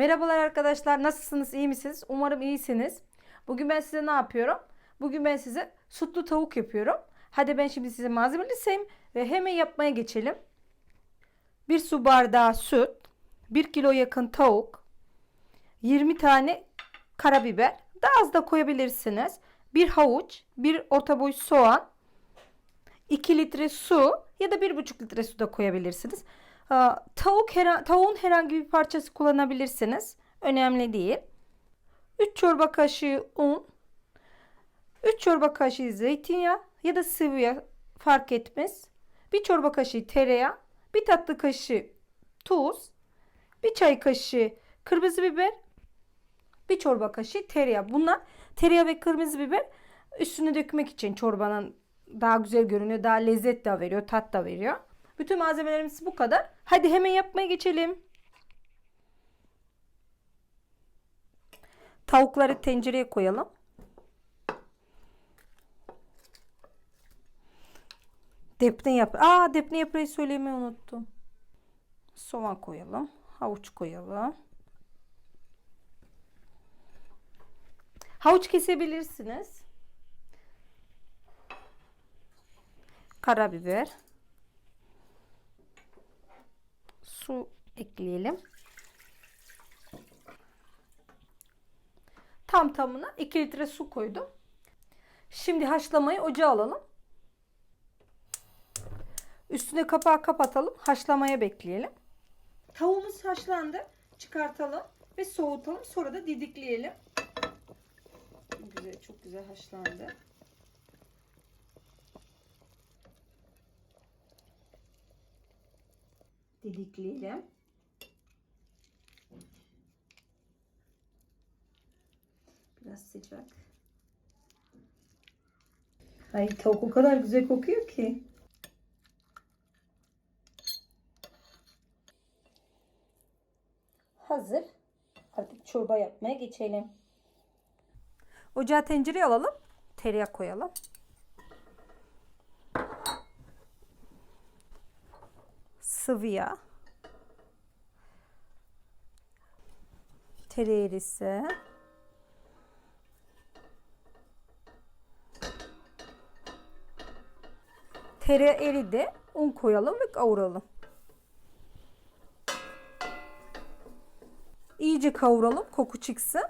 Merhabalar arkadaşlar. Nasılsınız? İyi misiniz? Umarım iyisiniz. Bugün ben size ne yapıyorum? Bugün ben size sütlü tavuk yapıyorum. Hadi ben şimdi size malzemeleri sayayım ve hemen yapmaya geçelim. 1 su bardağı süt, 1 kilo yakın tavuk, 20 tane karabiber, daha az da koyabilirsiniz. 1 havuç, 1 orta boy soğan, 2 litre su ya da 1,5 litre su da koyabilirsiniz. Aa, Tavuk hera- tavuğun herhangi bir parçası kullanabilirsiniz. Önemli değil. 3 çorba kaşığı un, 3 çorba kaşığı zeytinyağı ya da sıvı yağ fark etmez. 1 çorba kaşığı tereyağı, 1 tatlı kaşığı tuz, 1 çay kaşığı kırmızı biber, 1 çorba kaşığı tereyağı. Bunlar tereyağı ve kırmızı biber üstüne dökmek için çorbanın daha güzel görünüyor, daha lezzet de veriyor, tat da veriyor. Bütün malzemelerimiz bu kadar. Hadi hemen yapmaya geçelim. Tavukları tencereye koyalım. Depne yap. Aa depne yaprağı söylemeyi unuttum. Soğan koyalım. Havuç koyalım. Havuç kesebilirsiniz. Karabiber. Su ekleyelim. Tam tamına 2 litre su koydum. Şimdi haşlamayı ocağa alalım. Üstüne kapağı kapatalım. Haşlamaya bekleyelim. Tavuğumuz haşlandı. Çıkartalım ve soğutalım. Sonra da didikleyelim. Güzel, çok güzel haşlandı. Didikleyelim. Biraz sıcak. Ay tavuk o kadar güzel kokuyor ki. Hazır. Artık çorba yapmaya geçelim. Ocağa tencereye alalım. Tereyağı koyalım. Sıvı yağ. Tereyağı erisi. Tereyağı eridi. Un koyalım ve kavuralım. İyice kavuralım. Koku çıksın.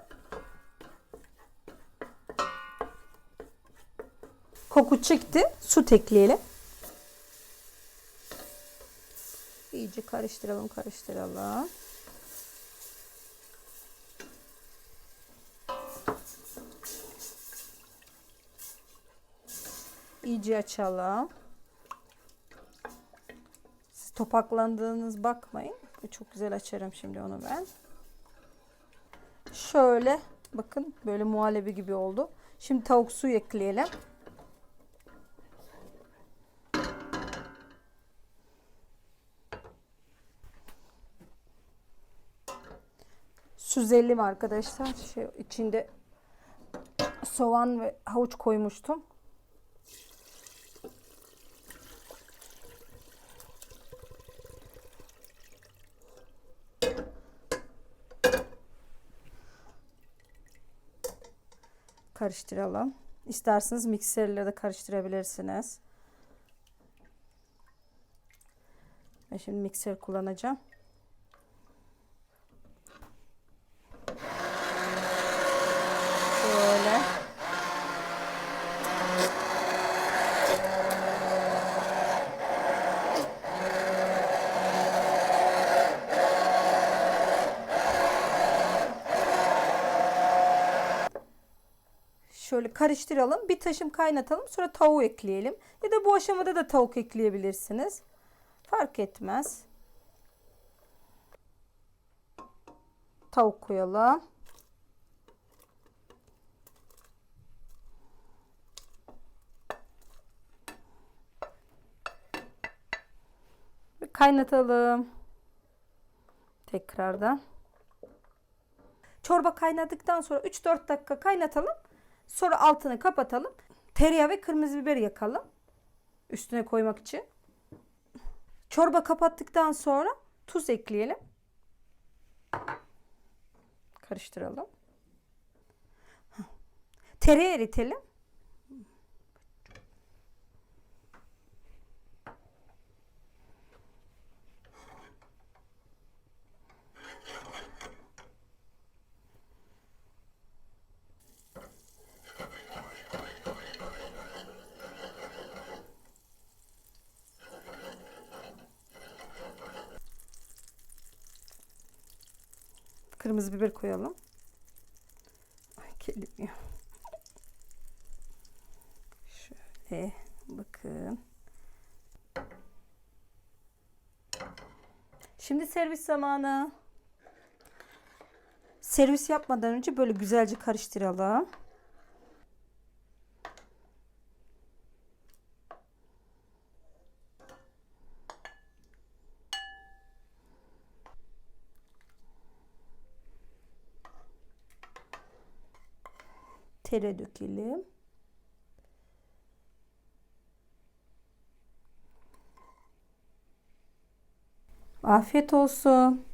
Koku çıktı. Süt ekleyelim. İyice karıştıralım, karıştıralım. İyice açalım. Siz topaklandığınız bakmayın. Çok güzel açarım şimdi onu ben. Şöyle bakın böyle muhallebi gibi oldu. Şimdi tavuk suyu ekleyelim. Süzelim arkadaşlar. Şey, içinde soğan ve havuç koymuştum. karıştıralım. İsterseniz mikserle de karıştırabilirsiniz. Ben şimdi mikser kullanacağım. Böyle. Şöyle karıştıralım. Bir taşım kaynatalım. Sonra tavuğu ekleyelim. Ya da bu aşamada da tavuk ekleyebilirsiniz. Fark etmez. Tavuk koyalım. Kaynatalım. Tekrardan. Çorba kaynadıktan sonra 3-4 dakika kaynatalım. Sonra altını kapatalım. Tereyağı ve kırmızı biber yakalım. Üstüne koymak için. Çorba kapattıktan sonra tuz ekleyelim. karıştıralım. Tereyağı eritelim. Kırmızı biber koyalım. Ay kelimiyor. Şöyle bakın. Şimdi servis zamanı. Servis yapmadan önce böyle güzelce karıştıralım. Tere dökelim. Afiyet olsun.